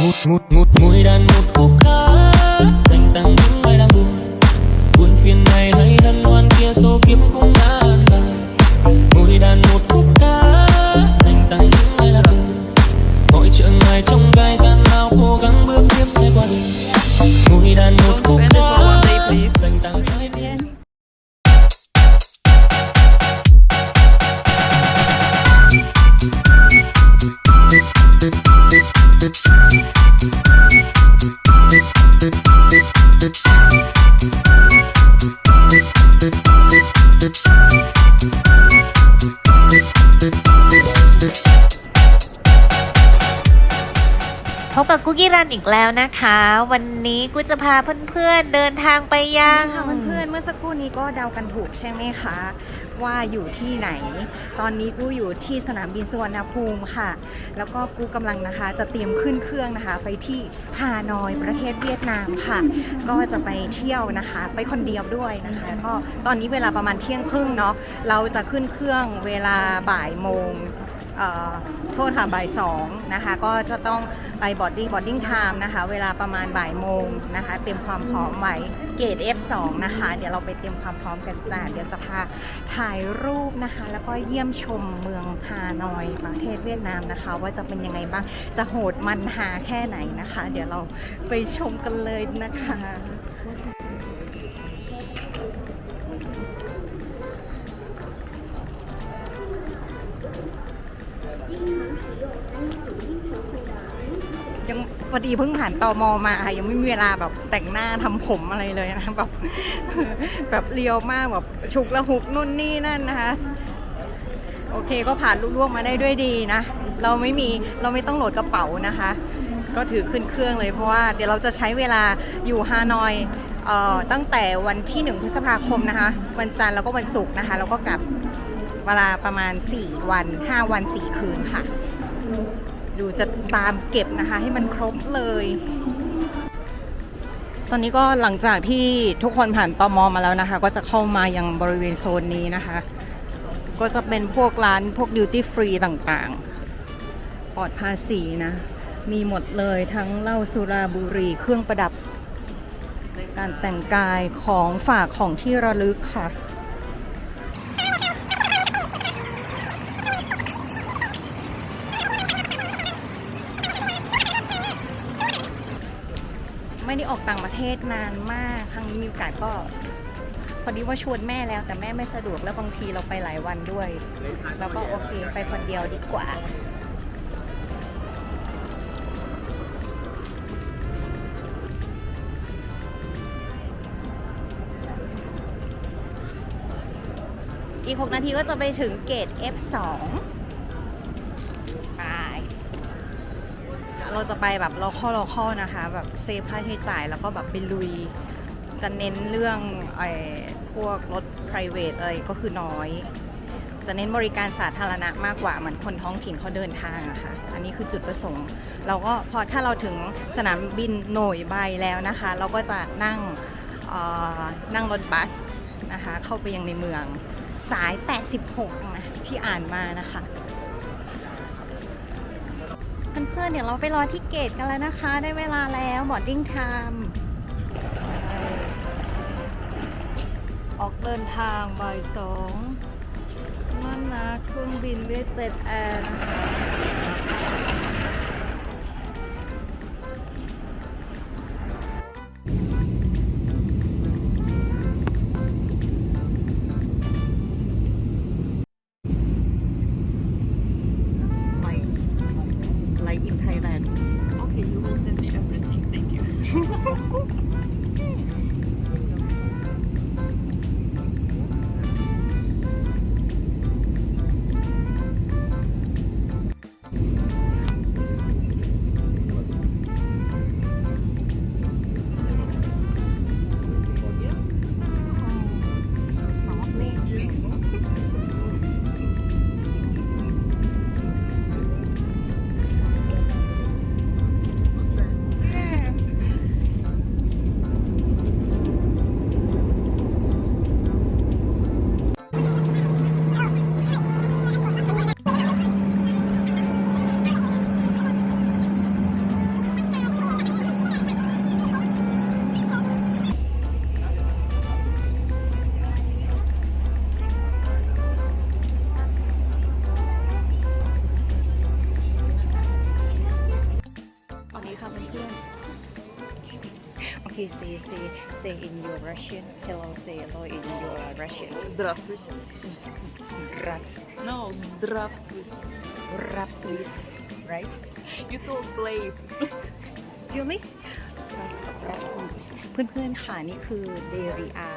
mút mút mút mũi đàn một hồ ca dành tặng แล้วนะคะ วันนี้กูจะพาเพื่อนๆเดินทางไปยังค่ะเพื่อนๆเมื่อสักครู่นี้ก็เดากันถูกใช่ไหมคะ ว่าอยู่ที่ไหน ตอนนี้กูอยู่ที่สนามบินสุวรรณภูมิค่ะ แล้วก็กูกำลังนะคะ จะเตรียมขึ้นเครื่องนะคะ ไปที่ฮานอยประเทศเวียดนามค่ะ ก็จะไปเที่ยวนะคะ ไปคนเดียวด้วยนะคะก็ตอนนี้เวลาประมาณเที่ยงครึ่งเนาะเราจะขึ้นเครื่องเวลาบ่ายโมง โทษค่ะบ่ายสองนะคะก็จะต้องไปบอดดิ้งบอดดิ้งไทม์นะคะ เวลาประมาณบ่ายโมงนะคะ เตรียมความพร้อมไว้เกรด F2 นะคะ เดี๋ยวเราไปเตรียมความพร้อมกันจ้าเดี๋ยวจะพาถ่ายรูปนะคะ แล้วก็เยี่ยมชมเมืองฮานอยประเทศเวียดนามนะคะ ว่าจะเป็นยังไงบ้างจะโหดมันหาแค่ไหนนะคะ เดี๋ยวเราไปชมกันเลยนะคะ พอดีเพิ่งผ่านตอมอมายังไม่มีเวลาแบบแต่งหน้าทำผมอะไรเลยนะแบบแบบเรียวมากแบบฉุกละหุกนู่นนี่นั่นนะคะโอเคก็ผ่านลุล่วงมาได้ด้วยดีนะ เราไม่มีเราไม่ต้องโหลดกระเป๋านะคะ ก็ถือขึ้นเครื่องเลยเพราะว่าเดี๋ยวเราจะใช้เวลาอยู่ฮานอยออตั้งแต่วันที่ 1 พฤษภาคมนะคะ วันจันทร์แล้วก็วันศุกร์นะคะ แล้วก็กลับเวลาประมาณ 4 วัน 5 วัน 4 คืนค่ะ ดูจะตามเก็บนะคะ ให้มันครบเลย ตอนนี้ก็หลังจากที่ทุกคนผ่านตอมอมาแล้วนะคะ ก็จะเข้ามายังบริเวณโซนนี้นะคะ ก็จะเป็นพวกร้านพวกดิวตี้ฟรีต่างๆ ปลอดภาษีนะ มีหมดเลยทั้งเหล้าสุราบุหรี่เครื่องประดับ การแต่งกายของฝากของที่ระลึกค่ะ ศนานมาก ครั้งนี้มีโอกาสก็พอดีว่าชวนแม่แล้วแต่แม่ไม่สะดวกแล้วบางทีเราไปหลายวันด้วย แล้วก็โอเคไปคนเดียวดีกว่า อีก 6 นาทีก็จะไปถึงเกต F2 ไป เราจะไปแบบ local local นะคะ แบบเซฟค่าใช้จ่ายแล้วก็แบบไปลุย จะเน้นเรื่องไอ้พวกรถ private อะไรก็คือน้อย จะเน้นบริการสาธารณะมากกว่าเหมือนคนท้องถิ่นเขาเดินทางอะค่ะ อันนี้คือจุดประสงค์ เราก็พอถ้าเราถึงสนามบินโหน่ยใบแล้วนะคะ เราก็จะนั่งนั่งรถบัสนะคะ เข้าไปยังในเมืองสาย 86นะที่อ่านมานะคะ เพื่อนๆ เดี๋ยวเราไปรอที่เกตกันแล้วนะคะ ได้เวลาแล้วบอดดิ้งไทม์ออกเดินทางบ่ายสองนั่นนะเครื่องบินเวทเจ็ตแอร์นะคะ say say in your Russian. Hello, say hello in your Russian. Здравствуйте. Rats, No, здравствуйте. rats, right? You told slave. Really? เพื่อนๆค่ะนี่คือเดริอา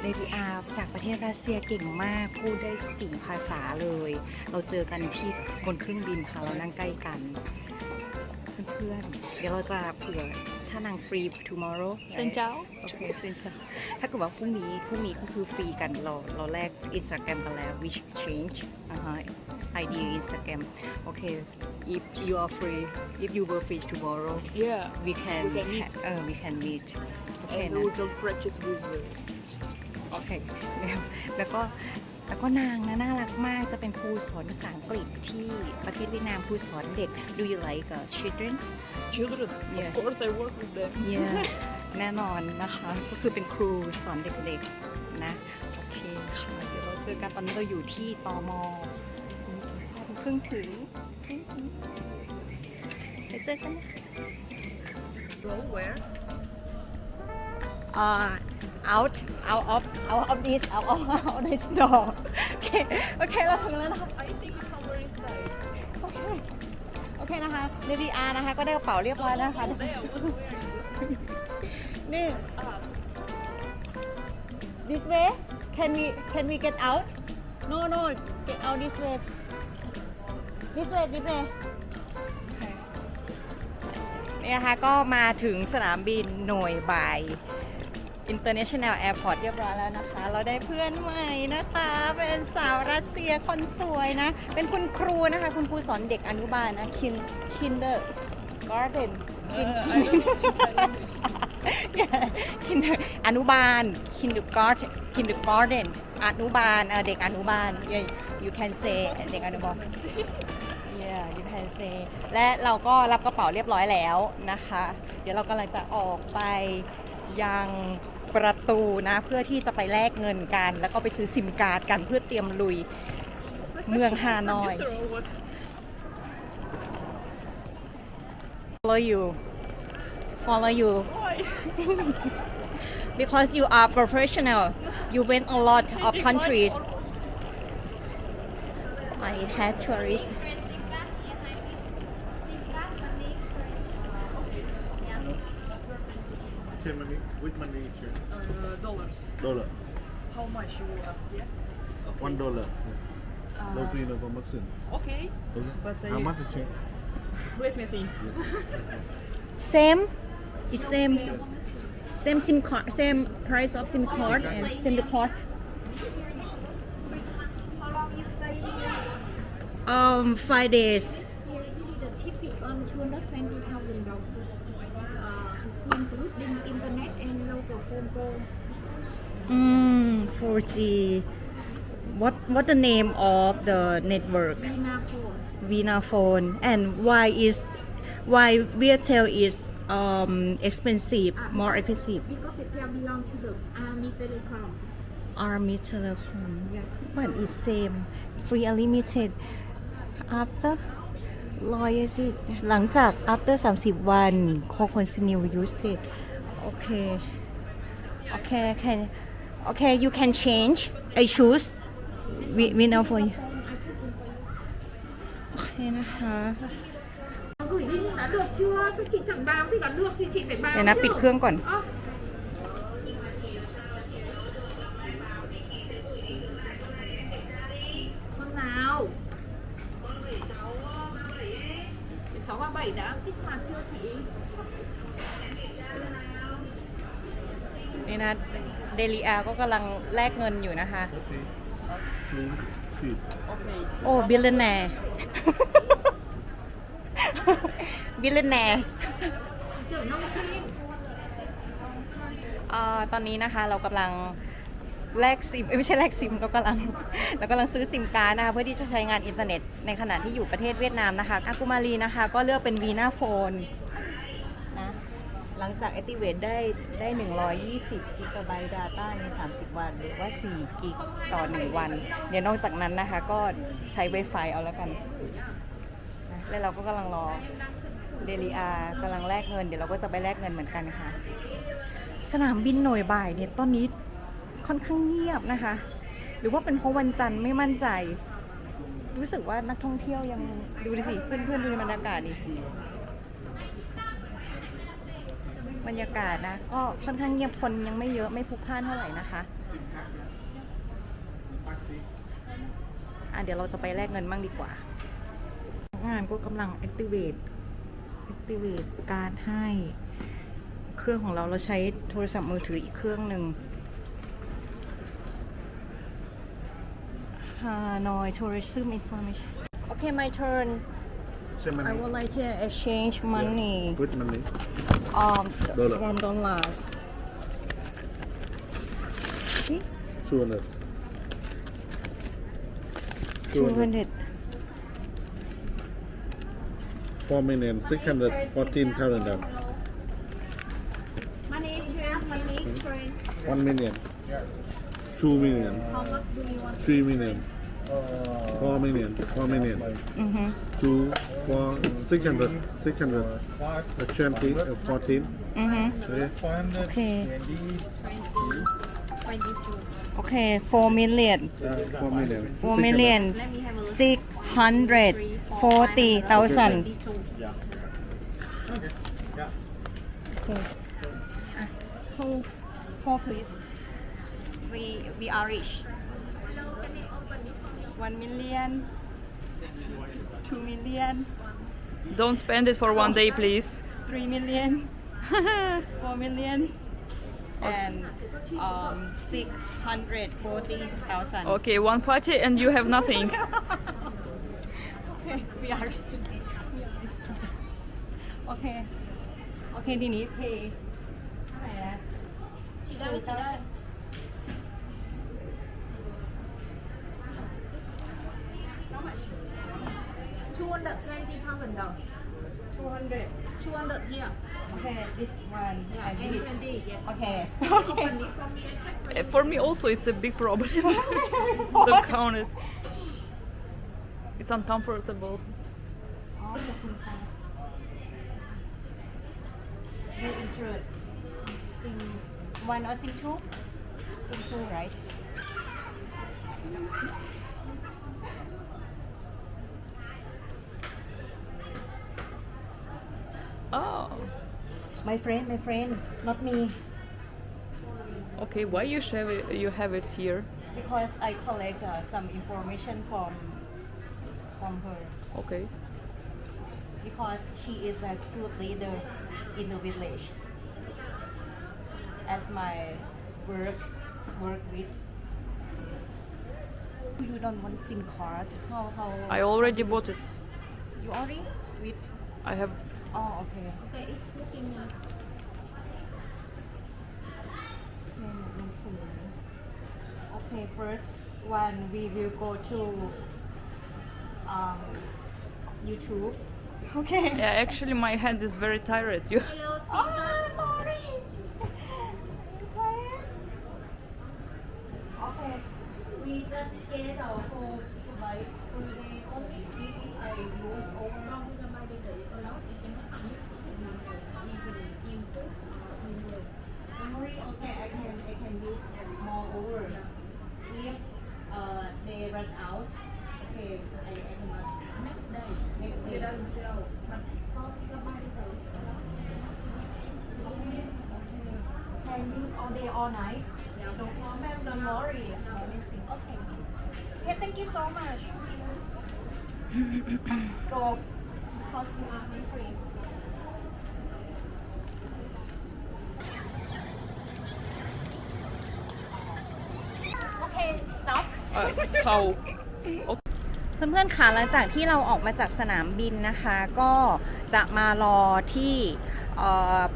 เดริอาจากประเทศรัสเซียเก่งมาก พูดได้สี่ภาษาเลย เราเจอกันที่บนเครื่องบินค่ะ เรานั่งใกล้กัน เพื่อนๆ เดี๋ยวเราจะเผื่อถ้านางฟรี tomorrow Xin chào. โอเคเซนจ้า ถ้าเกิดว่าพรุ่งนี้พรุ่งนี้ก็คือฟรีกันเราเราแลกอินสตาแกรมกันแล้ว which change อ่าฮะ ID Instagram โอเค if you are free if you were free tomorrow Yeah. we can We can meet. เออ we can meet โอเค And นะ we can practice with uh, โอเคแล้วแล้วก็ แล้วก็นางนะน่ารักมากจะเป็นครูสอนภาษาอังกฤษที่ประเทศเวียดนามครูสอนเด็ก Do you like uh, children children. Yeah. Of course, I work with them. yeah แน่นอนนะคะก็คือเป็นครูสอนเด็กๆนะโอเคค่ะเดี๋ยวเราเจอกันตอนนี้เราอยู่ที่ตมเพิ่งถึงเพิ่งถึงไปเจอกันนะ Go where? Uh out out of out of this out of out of this door โอเคโอเคเราถึงแล้วนะคะ I think it's somewhere inside. โอเคโอเคนะคะในดีอาร์นะคะก็ได้กระเป๋าเรียบร้อยแล้วนะคะ There. Where are you? นี่ Ah, this way can we can we get out no no get out this way this way this way นี่นะคะก็มาถึงสนามบินหน่วยบ่าย International Airport เรียบร้อยแล้วนะคะ เราได้เพื่อนใหม่นะคะ เป็นสาวรัสเซียคนสวยนะ เป็นคุณครูนะคะ คุณครูสอนเด็กอนุบาลนะ Kin Kinder Garden Kinder อนุบาล Kindergarten Kindergarten อนุบาลเด็กอนุบาล you can say เด็กอนุบาล yeah you can say และเราก็รับกระเป๋าเรียบร้อยแล้วนะคะ เดี๋ยวเรากำลังจะออกไปยัง ประตูนะ เพื่อที่จะไปแลกเงินกัน แล้วก็ไปซื้อซิมการ์ดกันเพื่อเตรียมลุยเมืองฮานอย follow you follow you because you are professional you went a lot of countries I had tourists Dollar. How much you ask? Yeah. One dollar. No Uh, free, no promotion. okay. Okay. But How I- much is share? Let me think. same it's same same sim card same price of sim card and same the cost um five days Here you need a shipping on $220,000, uh, including internet and local phone call. mm 4G what what the name of the network Vina phone. Vina phone and why is why Viettel is um expensive more expensive Because it will belong to the Army Telecom. Army Telecom Yes. but it's same free unlimited after loyalty หลังจาก after 30 วัน co continue usage โอเค โอเค can okay you can change I choose we we know for you Phone I put in for you. โอเคนะคะ Gửi đi đã được chưa? Sao chị chẳng báo thì cả được thì chị phải báo เดี๋ยวนะ chứ. ปิดเครื่องก่อน Ơ. Con nào? 1637 đã kích hoạt chưa chị? นี่นะ เดลีอาก็กำลังแลกเงินอยู่นะคะ Okay. Two, three. Okay. โอ้บิลเลนแนร์บิลเลนแนร์ Kiểu nông sim ตอนนี้นะคะเรากำลังแลกซิมเอ้ยไม่ใช่แลกซิมเรากำลังเรากำลังซื้อซิมการ์ดนะคะเพื่อที่จะใช้งานอินเทอร์เน็ตในขณะที่อยู่ประเทศเวียดนามนะคะอากุมารีนะคะ ก็เลือกเป็นวีนาโฟนนะ หลังจาก activate ได้ได้ 120 กิกะไบต์ data ใน 30 วัน หรือว่า 4 กิกต่อ 1 วัน เดี๋ยวนอกจากนั้นนะคะ ก็ใช้ Wi-Fi เอาแล้วกันนะแล้วเราก็กำลังรอเดลีอากำลังแลกเงิน เดี๋ยวเราก็จะไปแลกเงินเหมือนกันค่ะ สนามบินหน่วยบ่ายเนี่ยตอนนี้ค่อนข้างเงียบนะคะ หรือว่าเป็นเพราะวันจันทร์ไม่มั่นใจ รู้สึกว่านักท่องเที่ยวยังดูดิสิ เพื่อนๆดูในบรรยากาศดิ บรรยากาศนะ ก็ค่อนข้างเงียบคนยังไม่เยอะไม่พลุกพล่านเท่าไหร่นะคะอะเดี๋ยวเราจะไปแลกเงินบ้างดีกว่า งานก็กำลัง activate activate การให้ เครื่องของเราเราใช้โทรศัพท์มือถืออีกเครื่องหนึ่ง Hanoi tourism information Okay my turn I would like to exchange money. With money. Um, Dollar. from dollars. See? 200. 200. 4 million 614,000. Money, do money? Hmm? Sorry. 1 million. 2 million. How much do you want? 3 million. 4 million. 4 million. Mm -hmm. 2 for 600, 600, a champion, a 14. Mm-hmm. Okay. Okay. Okay, 4 million. Uh, 4 million. 4 million. 640,000. Okay. Who, who please? We, we are rich. 1 million. two million, Don't spend it for one day, please. three million, four million, and um six hundred forty thousand. Okay, one party and you have nothing. Okay, we are rich. We are rich. Okay. Okay, ทีนี้ pay เท่าไหร่นะ Chị đây, chị. Two hundred twenty thousand dollars. 200 Two hundred here. Okay, this one Yeah, and and this. twenty, yes. Okay. Open it for me and check for Uh, For me also it's a big problem to, to count it. It's uncomfortable. Oh, the SIM. Where is your SIM one or SIM two? SIM two, right? Oh, My friend, my friend, not me. okay. Why you have it, you have it here? Because I collect uh, some information from from her. Okay. Because she is a good leader in the village. As my work work with. You don't want SIM card? How how? I already bought it. You already with? I have. Oh, okay. Okay, it's looking now. Okay, first one we will go to um, YouTube. Okay. Yeah, actually my hand is very tired. You. Hello, Oh, sorry. okay, we just get our phone they run out, okay, I, I cannot. Next day. Next day. Zero, zero. But four gigabyte data is Can use all day, all night. No problem, don't worry. Anything. Okay. Okay, thank you so much. Go. Because you are hungry. Okay, stop. Uh, how? เพื่อนๆคะหลังจากที่เราออกมาจากสนามบินนะคะ ก็จะมารอที่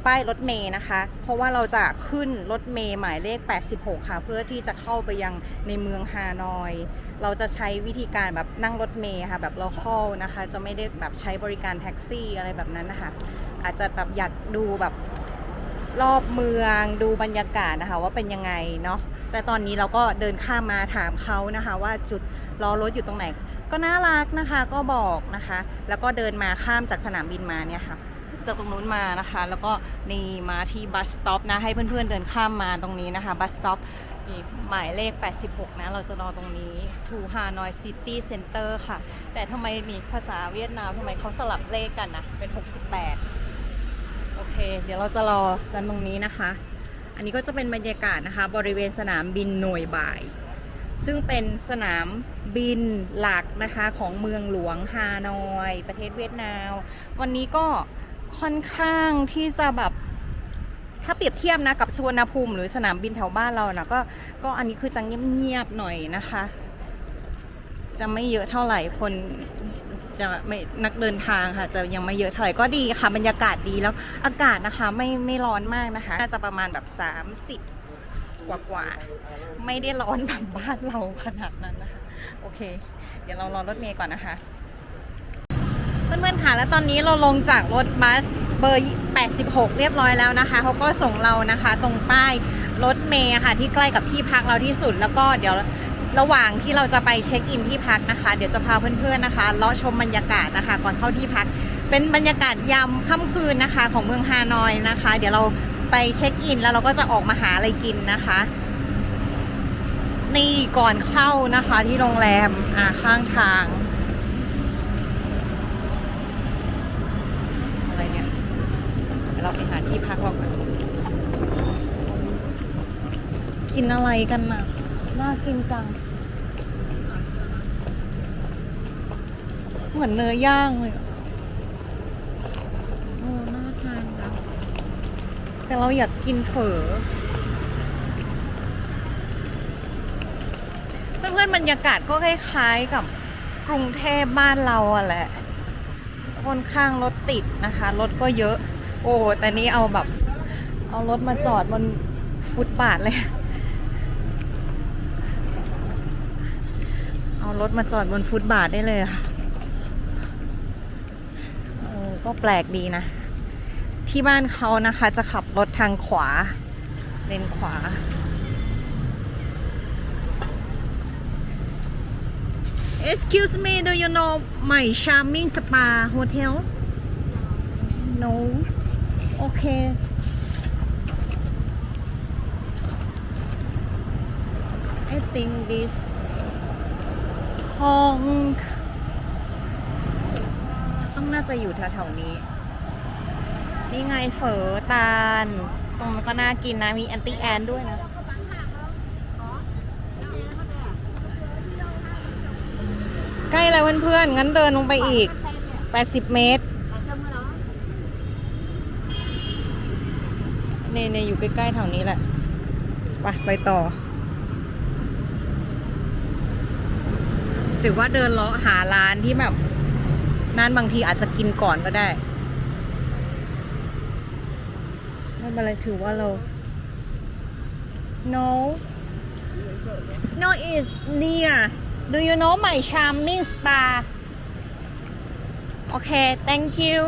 ป้ายรถเมย์นะคะ เพราะว่าเราจะขึ้นรถเมย์หมายเลข 86 ค่ะ เพื่อที่จะเข้าไปยังในเมืองฮานอย เราจะใช้วิธีการแบบนั่งรถเมย์ค่ะ แบบ local นะคะ จะไม่ได้แบบใช้บริการแท็กซี่อะไรแบบนั้นนะคะ อาจจะแบบอยากดูแบบ รอบเมืองดูบรรยากาศนะคะว่าเป็นยังไงเนาะแต่ตอนนี้เราก็เดินข้ามมาถามเขานะคะ ว่าจุดรอรถอยู่ตรงไหน ก็น่ารักนะคะก็บอกนะคะ แล้วก็เดินมาข้ามจากสนามบินมาเนี่ยค่ะจากตรงนู้นมานะคะ แล้วก็นี่มาที่บัสสต็อปนะให้เพื่อนๆเดินข้ามมาตรงนี้นะคะบัสสต็อปหมายเลข 86 นะ เราจะรอตรงนี้ to Hanoi City Center ค่ะ แต่ทำไมนี่ภาษาเวียดนามทำไมเขาสลับเลขกันนะ เป็น 68 เค เดี๋ยวเราจะรอกันตรงนี้นะคะ อันนี้ก็จะเป็นบรรยากาศนะคะ บริเวณสนามบินหน่วยบ่าย ซึ่งเป็นสนามบินหลักนะคะของเมืองหลวงฮานอย ประเทศเวียดนาม วันนี้ก็ค่อนข้างที่จะแบบถ้าเปรียบเทียบนะกับสุวรรณภูมิหรือสนามบินแถวบ้านเรานะก็ก็อันนี้คือจะเงียบๆหน่อยนะคะ จะไม่เยอะเท่าไหร่คน จะไม่นักเดินทางค่ะ จะยังไม่เยอะเท่าไหร่ก็ดีค่ะ บรรยากาศดีแล้วอากาศนะคะไม่ไม่ร้อนมากนะคะ น่าจะประมาณแบบ 30 กว่ากว่าไม่ได้ร้อนแบบบ้านเราขนาดนั้นนะคะ โอเค เดี๋ยวเรารอรถเมย์ก่อนนะคะ เพื่อนๆค่ะแล้วตอนนี้เราลงจากรถบัสเบอร์ 86 เรียบร้อยแล้วนะคะเขาก็ส่งเรานะคะ ตรงป้ายรถเมย์ค่ะ ที่ใกล้กับที่พักเราที่สุดแล้วก็เดี๋ยว ระหว่างที่เราจะไปเช็คอินที่พักนะคะ เดี๋ยวจะพาเพื่อนๆนะคะเลาะชมบรรยากาศนะคะ ก่อนเข้าที่พัก เป็นบรรยากาศยามค่ำคืนนะคะ ของเมืองฮานอยนะคะ เดี๋ยวเราไปเช็คอิน แล้วเราก็จะออกมาหาอะไรกินนะคะนี่ก่อนเข้านะคะที่โรงแรมอ่าข้างทางอะไรเนี่ยเราไปหาที่พักก่อนกินอะไรกันนะน่ากินจัง เหมือนเนื้อย่างเลยโอ้น่าทานนะแต่เราอยากกินเฝอเพื่อนๆบรรยากาศก็คล้ายๆกับกรุงเทพบ้านเราอะแหละค่อนข้างรถติดนะคะ รถก็เยอะ โอ้แต่นี้เอาแบบ เอารถมาจอดบนฟุตบาทเลย เอารถมาจอดบนฟุตบาทได้เลยค่ะ ก็แปลกดีนะ ที่บ้านเขานะคะจะขับรถทางขวา เลนขวา Excuse me do you know my charming spa hotel No Okay I think this ห้องต้อง น่าจะอยู่แถวๆนี้ นี่ไงเฝอตาล ตรงนั้นก็น่ากินนะ มีแอนตี้แอนด้วยนะ ใกล้แล้วเพื่อนๆ งั้นเดินลงไปอีก 80 เมตรเนเนอยู่ใกล้ๆแถวนี้แหละ ไปไปต่อ ถือว่าเดินเลาะหาร้านที่แบบ นั่นบางทีอาจจะกินก่อนก็ได้ไม่เป็นไรถือว่าเรา no no is near do you know my charming spa okay thank you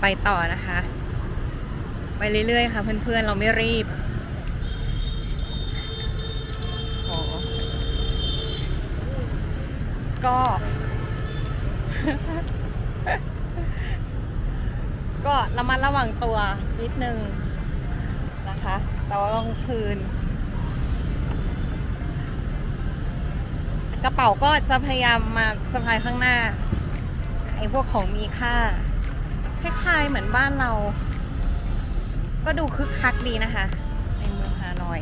ไปต่อนะคะ ไปเรื่อยๆค่ะเพื่อนๆ เราไม่รีบโห ก็ ก็ระมัดระวังตัวนิดนึงนะคะแต่ว่าลางคืน กระเป๋าก็จะพยายามมาสะพายข้างหน้าไอ้พวกของมีค่าคล้ายๆเหมือนบ้านเรา ก็ดูคึกคักดีนะคะ ในเมืองฮานอย